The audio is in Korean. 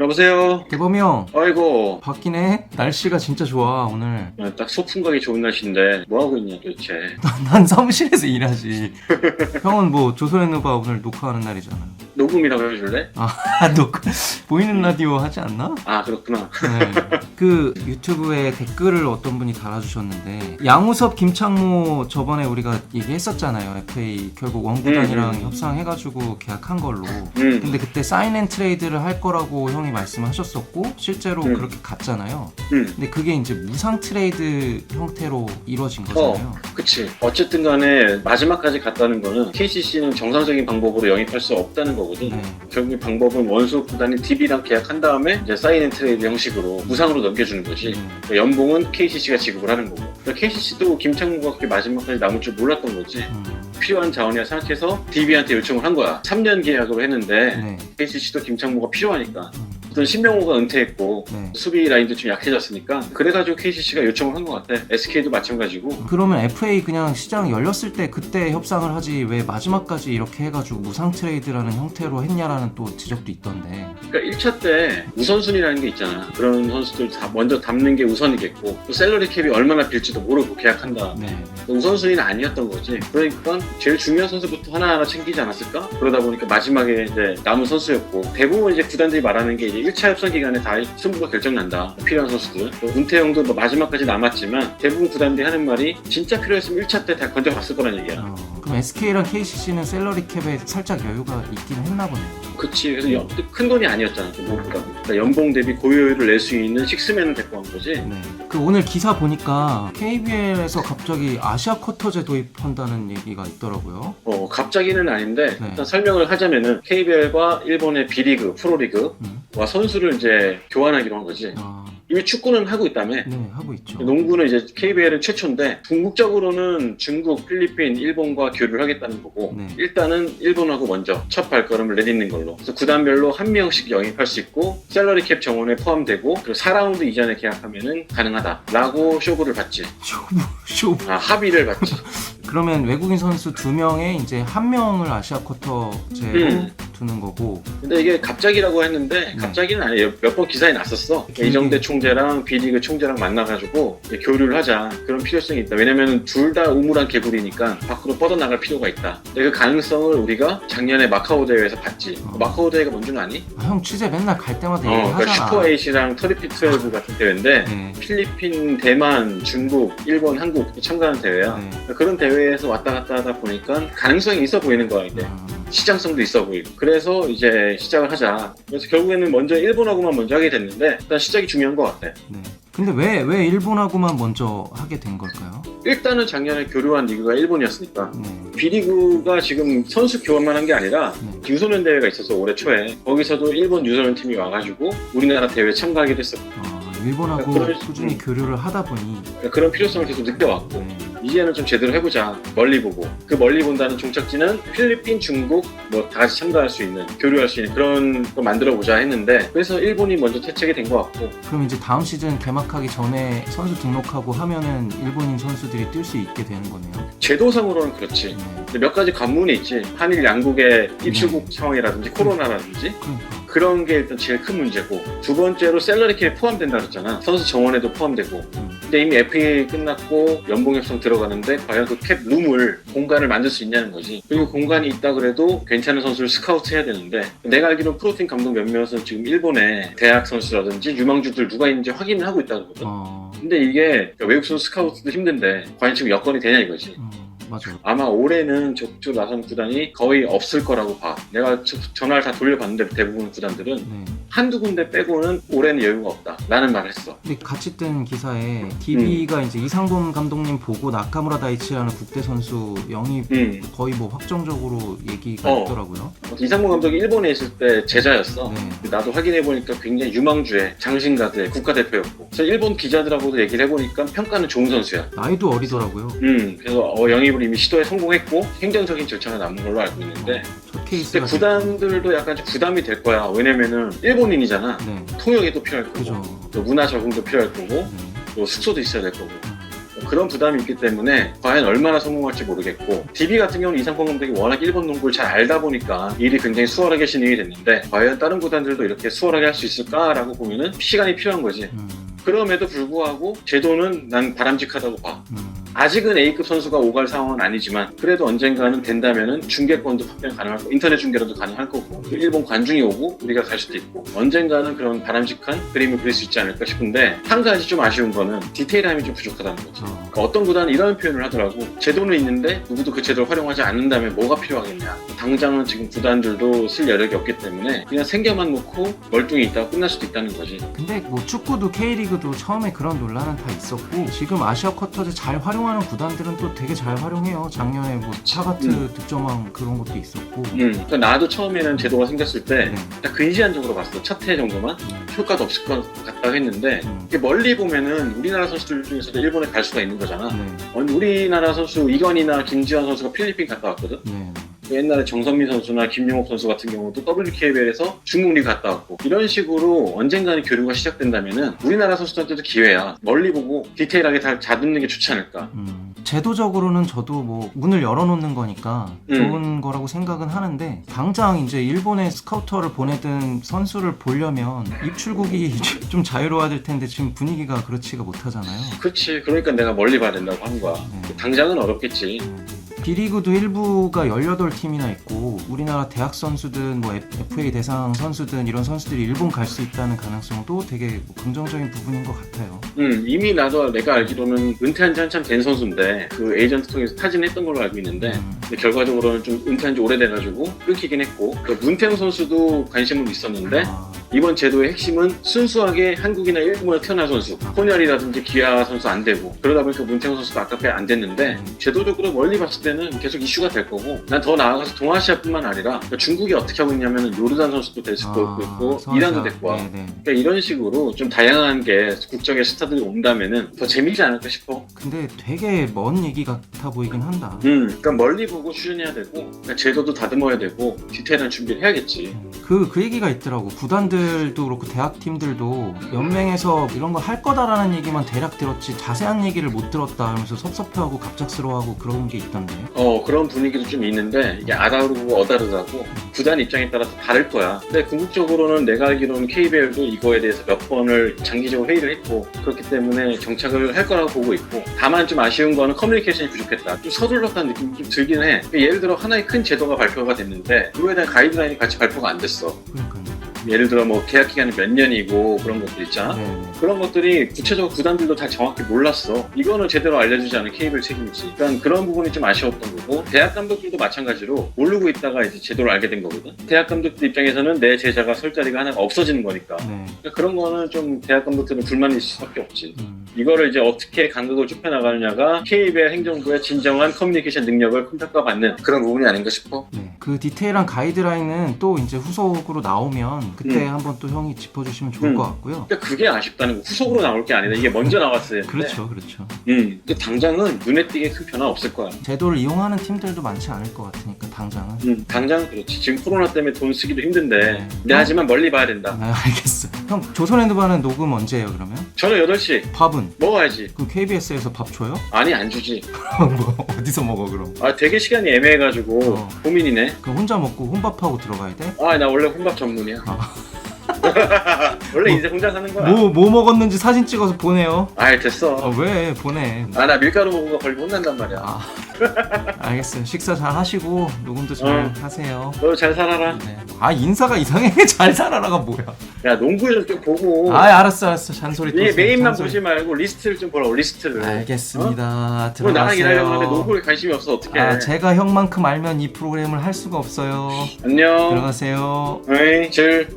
여보세요. 대범이 형 아이고. 바뀌네 날씨가 진짜 좋아 오늘 아, 딱 소풍 가기 좋은 날씨인데 뭐 하고 있냐 도대체. 난 사무실에서 일하지 형은 뭐 조선의 누바 오늘 녹화하는 날이잖아 녹음이라고 해줄래? 아 녹 보이는 라디오 하지 않나? 아 그렇구나. 네. 그 유튜브에 댓글을 어떤 분이 달아주셨는데 양우섭 김창모 저번에 우리가 얘기했었잖아요 FA 결국 원구단이랑 음, 음. 협상해가지고 계약한 걸로 음. 근데 그때 사인 앤 트레이드를 할 거라고 형이 말씀하셨었고 실제로 음. 그렇게 갔잖아요 음. 근데 그게 이제 무상 트레이드 형태로 이루어진 거잖아요 그치. 어쨌든 간에 마지막까지 갔다는 거는 KCC는 정상적인 방법으로 영입할 수 없다는 거 거든. 네. 결국 방법은 원수 구단이 DB랑 계약한 다음에 이제 사인 앤 트레이드 형식으로 무상으로 넘겨주는 거지. 음. 그 연봉은 KCC가 지급을 하는 거고. KCC도 김창모가 그렇게 마지막까지 남을 줄 몰랐던 거지. 음. 필요한 자원이라 생각해서 DB한테 요청을 한 거야. 3년 계약으로 했는데 네. KCC도 김창모가 필요하니까. 음. 어떤 신명호가 은퇴했고 네. 수비 라인도 좀 약해졌으니까 그래가지고 KCC가 요청을 한 것 같아. SK도 마찬가지고. 그러면 FA 그냥 시장 열렸을 때 그때 협상을 하지 왜 마지막까지 이렇게 해가지고 무상 트레이드라는 형태로 했냐라는 또 지적도 있던데 그러니까 1차 때 우선순위라는 게 있잖아. 그런 선수들 다 먼저 담는 게 우선이겠고 또 셀러리 캡이 얼마나 빌지도 모르고 계약한다. 네. 우선순위는 아니었던 거지. 그러니까 제일 중요한 선수부터 하나하나 챙기지 않았을까? 그러다 보니까 마지막에 이제 남은 선수였고 대부분 이제 구단들이 말하는 게 이제 1차 협상 기간에 다 승부가 결정난다. 필요한 선수들. 또 은퇴형도 뭐 마지막까지 남았지만 대부분 구단들이 하는 말이 진짜 필요했으면 1차 때 다 건져갔을 거란 얘기야. 어, 그럼 SK랑 KCC는 셀러리 캡에 살짝 여유가 있긴 했나 보네요 그치. 그래서 연- 큰 돈이 아니었잖아. 그 무엇보다. 그러니까 연봉 대비 고효율을 낼 수 있는 식스맨을 데리고 간 거지. 네. 그 오늘 기사 보니까 KBL에서 갑자기 아시아 쿼터제 도입한다는 얘기가 있더라고요 어, 갑자기는 아닌데 네. 일단 설명을 하자면은 KBL과 일본의 B리그, 프로리그 와 음. 선수를 이제 교환하기로 한 거지. 아, 이미 축구는 하고 있다며. 네 하고 있죠 농구는 이제 KBL은 최초인데 궁극적으로는 중국, 필리핀, 일본과 교류를 하겠다는 거고 네. 일단은 일본하고 먼저 첫 발걸음을 내딛는 걸로 그래서 구단별로 한 명씩 영입할 수 있고 셀러리 캡 정원에 포함되고 그리고 4라운드 이전에 계약하면은 가능하다라고 쇼부를 받지 쇼부 쇼부 아 합의를 받지 그러면 외국인 선수 두 명에 이제 한 명을 아시아 쿼터 제로 음. 두는 거고 근데 이게 갑자기라고 했는데 네. 갑자기는 아니에요. 몇 번 기사에 났었어. 길게. 이정대 총재랑 B리그 총재랑 만나가지고 이제 교류를 하자. 그런 필요성이 있다. 왜냐면 둘 다 우물한 개구리니까 밖으로 뻗어나갈 필요가 있다. 근데 그 가능성을 우리가 작년에 마카오 대회에서 봤지. 어. 마카오 대회가 뭔 줄 아니? 아, 형 취재 맨날 갈 때마다 어, 그러니까 얘기하잖아 슈퍼 에이시랑 터리피 12 같은 대회인데 네. 필리핀, 대만, 중국, 일본, 한국 참가하는 대회야. 네. 그런 대회에서 왔다 갔다 하다 보니까 가능성이 있어 보이는 거야 이제. 아, 시장성도 있어 보이고 그래서 이제 시작을 하자 그래서 결국에는 먼저 일본하고만 먼저 하게 됐는데 일단 시작이 중요한 것 같아 네. 근데 왜 왜 일본하고만 먼저 하게 된 걸까요? 일단은 작년에 교류한 리그가 일본이었으니까 네. B리그가 지금 선수 교환만 한 게 아니라 네. 유소년 대회가 있었어 올해 초에 거기서도 일본 유소년 팀이 와가지고 우리나라 대회에 참가하게 됐어 아, 일본하고 그럴- 꾸준히 음. 교류를 하다 보니 그러니까 그런 필요성을 계속 느껴왔고 네. 이제는 좀 제대로 해보자 멀리 보고 그 멀리 본다는 종착지는 필리핀, 중국 뭐 다 같이 참가할 수 있는 교류할 수 있는 그런 거 만들어 보자 했는데 그래서 일본이 먼저 퇴책이 된 것 같고 그럼 이제 다음 시즌 개막하기 전에 선수 등록하고 하면은 일본인 선수들이 뛸 수 있게 되는 거네요. 제도상으로는 그렇지 네. 근데 몇 가지 관문이 있지. 한일 양국의 입출국 상황이라든지 코로나라든지 그러니까 그런 게 일단 제일 큰 문제고 두 번째로 셀러리 캡에 포함된다 그랬잖아. 선수 정원에도 포함되고. 음. 근데 이미 FA 끝났고 연봉 협상 들어가는데 과연 그 캡 룸을 공간을 만들 수 있냐는 거지. 그리고 공간이 있다 그래도 괜찮은 선수를 스카우트 해야 되는데 내가 알기로 프로팀 감독 몇몇은 지금 일본에 대학 선수라든지 유망주들 누가 있는지 확인을 하고 있다 그러거든. 어, 근데 이게 외국 선수 스카우트도 힘든데 과연 지금 여건이 되냐 이거지. 음, 맞아요. 아마 올해는 적극 나선 구단이 거의 없을 거라고 봐. 내가 저- 전화를 다 돌려봤는데 대부분 구단들은 네. 한두 군데 빼고는 올해는 여유가 없다. 라는 말을 했어. 근데 같이 뜬 기사에 DB가 이제 이상범 감독님 보고 나카무라 다이치라는 국대 선수 영입 음. 거의 뭐 확정적으로 얘기가 어. 있더라고요. 이상무 감독이 일본에 있을 때 제자였어. 네. 나도 확인해보니까 굉장히 유망주의 장신가드의 국가대표였고. 그래서 일본 기자들하고도 얘기를 해보니까 평가는 좋은 선수야. 나이도 어리더라고요. 음, 그래서 어, 영입을 이미 시도에 성공했고 행정적인 절차가 남은 걸로 알고 있는데 첫 근데 케이스가 구단들도 약간 좀 부담이 될 거야. 왜냐면은 일본인이잖아. 네. 통역이 또 필요할 거고 그죠. 또 문화 적응도 필요할 거고 네. 또 숙소도 있어야 될 거고 음. 그런 부담이 있기 때문에 과연 얼마나 성공할지 모르겠고 DB 같은 경우는 이상권 감독이 워낙 일본 농구를 잘 알다 보니까 일이 굉장히 수월하게 진행이 됐는데 과연 다른 구단들도 이렇게 수월하게 할 수 있을까라고 보면은 시간이 필요한 거지. 음, 그럼에도 불구하고 제도는 난 바람직하다고 봐. 음. 아직은 A급 선수가 오갈 상황은 아니지만 그래도 언젠가는 된다면은 중계권도 확보가 가능할 거고 인터넷 중계로도 가능할 거고 또 일본 관중이 오고 우리가 갈 수도 있고 언젠가는 그런 바람직한 그림을 그릴 수 있지 않을까 싶은데 한 가지 좀 아쉬운 거는 디테일함이 좀 부족하다는 거지. 어. 그러니까 어떤 구단은 이런 표현을 하더라고. 제도는 있는데 누구도 그 제도를 활용하지 않는다면 뭐가 필요하겠냐. 당장은 지금 구단들도 쓸 여력이 없기 때문에 그냥 생겨만 놓고 멀뚱히 있다가 끝날 수도 있다는 거지. 근데 뭐 축구도 K리그도 처음에 그런 논란은 다 있었고 지금 아시아 쿼터제 잘 활용 하는 구단들은 또 되게 잘 활용해요. 작년에 뭐 차가트 음. 득점왕 그런 것도 있었고. 음, 그러니까 나도 처음에는 제도가 생겼을 때 네. 딱 근시안적으로 봤어. 첫해 정도만 음, 효과도 없을 것 같다 했는데 음. 멀리 보면은 우리나라 선수들 중에서도 일본에 갈 수가 있는 거잖아. 네. 우리나라 선수 이건이나 김지환 선수가 필리핀 갔다 왔거든. 네. 옛날에 정선민 선수나 김용욱 선수 같은 경우도 WKBL에서 중국 리그 갔다 왔고 이런 식으로 언젠가는 교류가 시작된다면은 우리나라 선수들한테도 기회야. 멀리 보고 디테일하게 다 잡는 게 좋지 않을까. 음, 제도적으로는 저도 뭐 문을 열어놓는 거니까 음. 좋은 거라고 생각은 하는데 당장 이제 일본에 스카우터를 보내든 선수를 보려면 입출국이 좀 자유로워야 될 텐데 지금 분위기가 그렇지가 못하잖아요. 그렇지. 그러니까 내가 멀리 봐야 된다고 한 거야. 네. 당장은 어렵겠지. B리그도 일부가 18팀이나 있고 우리나라 대학 선수든 뭐 FA 대상 선수든 이런 선수들이 일본 갈 수 있다는 가능성도 되게 뭐 긍정적인 부분인 것 같아요. 음, 이미 나도 내가 알기로는 은퇴한 지 한참 된 선수인데 그 에이전트 통해서 타진했던 걸로 알고 있는데 음, 근데 결과적으로는 좀 은퇴한 지 오래돼가지고 끊기긴 했고 그 문태영 선수도 관심은 있었는데 아, 이번 제도의 핵심은 순수하게 한국이나 일본에 태어난 선수 혼혈이라든지 기아 선수 안 되고 그러다 보니까 문태영 선수도 아깝게 안 됐는데 음. 제도적으로 멀리 봤을 때는 계속 이슈가 될 거고 난 더 나아가서 동아시아뿐만 아니라 그러니까 중국이 어떻게 하고 있냐면 요르단 선수도 됐을 거고 있고 서아시아. 이란도 됐고 네, 네. 그러니까 이런 식으로 좀 다양한 게 국적의 스타들이 온다면은 더 재미지 않을까 싶어. 근데 되게 먼 얘기 같아 보이긴 한다. 음, 그러니까 멀리 보고 추진해야 되고, 그러니까 제도도 다듬어야 되고, 디테일한 준비를 해야겠지. 그, 그 얘기가 있더라고. 구단들 도 그렇고 대학 팀들도 연맹에서 이런 거 할 거다라는 얘기만 대략 들었지 자세한 얘기를 못 들었다 하면서 섭섭해하고 갑작스러워하고 그런 게 있던데. 어, 그런 분위기도 좀 있는데, 이게 아다르고 어다르다고, 구단 입장에 따라서 다를 거야. 근데 궁극적으로는 내가 알기로는 KBL도 이거에 대해서 몇 번을 장기적으로 회의를 했고, 그렇기 때문에 정착을 할 거라고 보고 있고, 다만 좀 아쉬운 거는 커뮤니케이션이 부족했다. 좀 서둘렀다는 느낌이 좀 들긴 해. 그러니까 예를 들어 하나의 큰 제도가 발표가 됐는데, 그거에 대한 가이드라인이 같이 발표가 안 됐어. 그러니까요. 예를 들어 뭐 계약 기간이 몇 년이고 그런 것들 있잖아. 네, 네. 그런 것들이 구체적으로 구단들도 다 정확히 몰랐어. 이거는 제대로 알려주지 않은 케이블 책임이지. 그러니까 그런 부분이 좀 아쉬웠던 거고 대학 감독들도 마찬가지로 모르고 있다가 이제 제도를 알게 된 거거든. 대학 감독들 입장에서는 내 제자가 설 자리가 하나가 없어지는 거니까. 네. 그러니까 그런 거는 좀 대학 감독들은 불만이 있을 수밖에 없지. 음. 이거를 이제 어떻게 간극을 좁혀나가느냐가 KBL 행정부의 진정한 커뮤니케이션 능력을 평가받는 그런 부분이 아닌가 싶어. 네. 그 디테일한 가이드라인은 또 이제 후속으로 나오면 그때 음. 한번 또 형이 짚어주시면 좋을 음. 것 같고요. 그러니까 그게 아쉽다는 거. 후속으로 나올 게 아니라 이게 먼저 했는데. 그렇죠, 그렇죠. 음. 근데 당장은 눈에 띄게 큰 변화 없을 거야. 제도를 이용하는 팀들도 많지 않을 것 같으니까 당장은. 음, 당장 그렇지. 지금 코로나 때문에 돈 쓰기도 힘든데. 네. 근데 하지만 멀리 봐야 된다. 아, 알겠어. 형 조선핸드바는 녹음 언제예요 그러면? 저는 8시 밥은? 먹어야지. 그 KBS에서 밥 줘요? 아니, 안 주지. 뭐 어디서 먹어 그럼? 아, 되게 시간이 애매해가지고 어. 고민이네. 그럼 혼자 먹고 혼밥하고 들어가야 돼? 아, 나 원래 혼밥 전문이야. 아. 원래 인생 혼자 사는 거야. 뭐 뭐 먹었는지 사진 찍어서 보내요. 아이, 됐어. 아, 왜 보내? 아, 나 밀가루 먹은 거 걸리면 혼난단 말이야. 아 알겠어요. 식사 잘 하시고 녹음도 잘 어. 하세요. 너 잘 살아라. 네. 아 인사가 이상해. 잘 살아라가 뭐야? 야, 농구를 좀 보고. 아 알았어 알았어. 잔소리 또. 있으면 메인만 잔소리. 보지 말고 리스트를 좀 보라고, 리스트를. 알겠습니다. 뭐 나랑 일하려고 하는데 들어가세요. 농구에 관심이 없어, 어떡해. 아 제가 형만큼 알면 이 프로그램을 할 수가 없어요. 안녕. 들어가세요. 에이, 질.